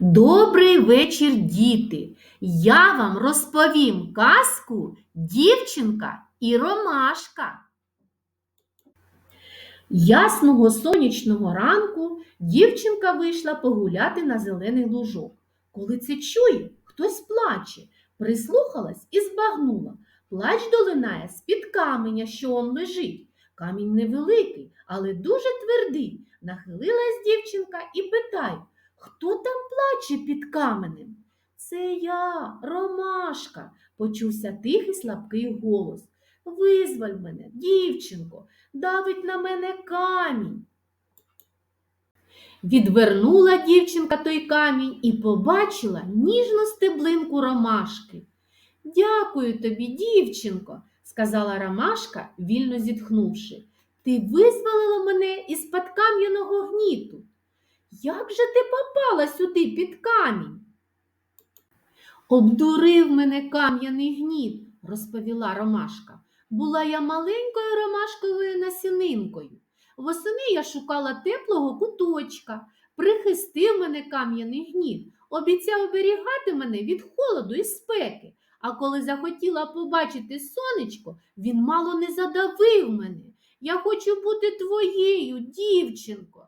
Добрий вечір, діти! Я вам розповім казку дівчинка і ромашка. Ясного сонячного ранку дівчинка вийшла погуляти на зелений лужок. Коли це чує, хтось плаче, прислухалась і збагнула. Плач долинає з-під каменя, що он лежить. Камінь невеликий, але дуже твердий. Нахилилась дівчинка і питає, хто там плаче під каменем? Це я, Ромашка, почувся тихий слабкий голос. Визволь мене, дівчинко, давить на мене камінь. Відвернула дівчинка той камінь і побачила ніжну стеблинку ромашки. Дякую тобі, дівчинко, сказала ромашка, вільно зітхнувши. Ти визволила мене із-під кам'яного гніту. Як же ти попала сюди під камінь? Обдурив мене кам'яний гніт, розповіла Ромашка. Була я маленькою ромашковою насінинкою. Восени я шукала теплого куточка, прихистив мене кам'яний гніт, обіцяв оберігати мене від холоду і спеки. А коли захотіла побачити сонечко, він мало не задавив мене. Я хочу бути твоєю, дівчинко.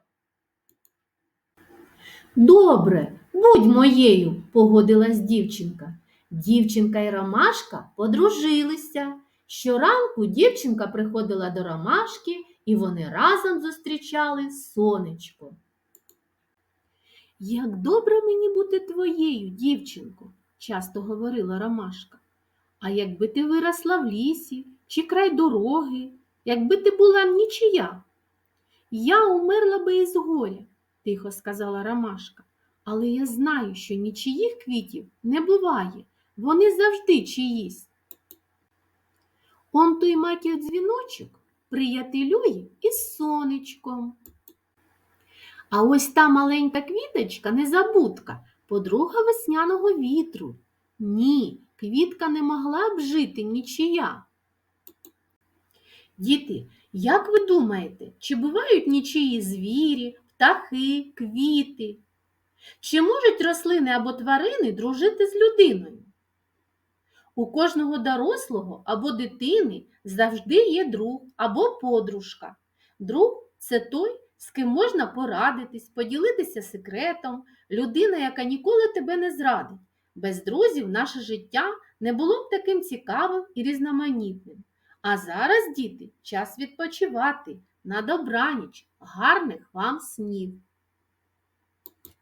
Добре, будь моєю, погодилась дівчинка. Дівчинка і Ромашка подружилися. Щоранку дівчинка приходила до Ромашки, і вони разом зустрічали сонечко. Як добре мені бути твоєю, дівчинко, часто говорила Ромашка. А якби ти виросла в лісі чи край дороги, якби ти була нічия, я умерла би із горя тихо сказала Ромашка. Але я знаю, що нічиїх квітів не буває, вони завжди чиїсь. Он той маків дзвіночок приятелює із сонечком. А ось та маленька квіточка незабудка, подруга весняного вітру. Ні, квітка не могла б жити нічия. Діти, як ви думаєте, чи бувають нічиї звірі, птахи, квіти. Чи можуть рослини або тварини дружити з людиною? У кожного дорослого або дитини завжди є друг або подружка. Друг це той, з ким можна порадитись, поділитися секретом, людина, яка ніколи тебе не зрадить. Без друзів наше життя не було б таким цікавим і різноманітним. А зараз, діти, час відпочивати. На добраніч, гарних вам снів!